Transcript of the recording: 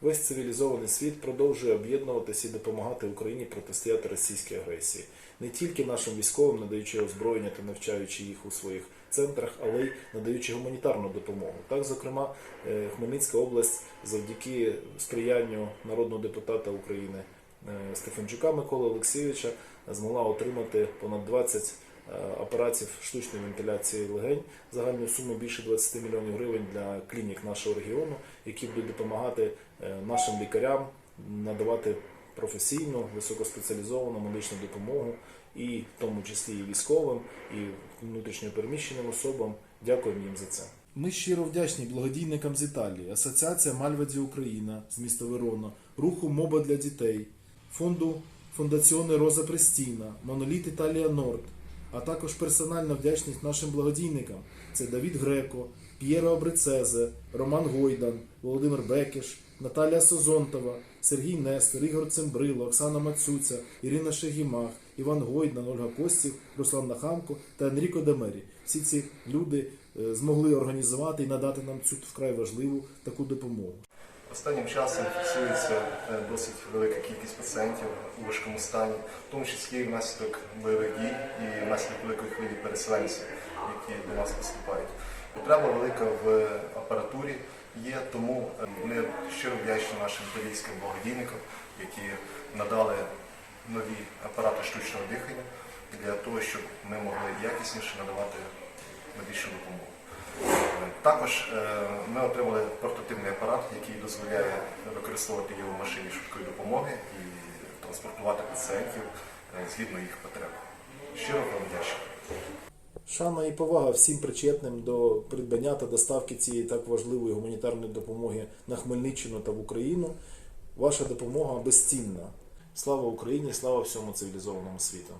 Весь цивілізований світ продовжує об'єднуватися і допомагати Україні протистояти російській агресії, не тільки нашим військовим, надаючи озброєння та навчаючи їх у своїх центрах, але й надаючи гуманітарну допомогу. Так, зокрема, е, Хмельницька область завдяки сприянню народного депутата України е, Стефанчука Миколи Олексійовича змогла отримати понад 20 е, апаратів штучної вентиляції легень загальною сумою більше 20 мільйонів гривень для клінік нашого регіону, які будуть допомагати е, нашим лікарям надавати професійну, високоспеціалізовану медичну допомогу, і в тому числі і військовим, і внутрішньопереміщеним особам. Дякуємо їм за це. Ми щиро вдячні благодійникам з Італії, Асоціація Мальваді Україна з міста Верона, руху Моба для дітей, фонду Фондаціоне Роза Престіна, Моноліт Італія Норд, а також персональна вдячність нашим благодійникам. Це Давід Греко, П'єро Абрицезе, Роман Гойдан, Володимир Бекеш, Наталія Созонтова, Сергій Нестор, Ігор Цимбрило, Оксана Мацуця, Ірина Шегімах, Іван Гойдан, Ольга Костів, Руслан Нахамко та Енріко Демері. Всі ці люди е, змогли організувати і надати нам цю вкрай важливу таку допомогу. Останнім часом фіксується е, досить велика кількість пацієнтів у важкому стані, в тому числі внаслідок бойових дій і внаслідок великої хвилі переселенців, які до нас поступають. Потреба велика в апаратурі є, тому е, ми щиро вдячні нашим італійським благодійникам, які надали нові апарати штучного дихання для того, щоб ми могли якісніше надавати медичну допомогу. Також е, ми отримали портативний апарат, який дозволяє використовувати його в машині швидкої допомоги і транспортувати пацієнтів е, згідно їх потреб. Щиро вам вдячний. Шана і повага всім причетним до придбання та доставки цієї так важливої гуманітарної допомоги на Хмельниччину та в Україну. Ваша допомога безцінна. Слава Україні, слава всьому цивілізованому світу.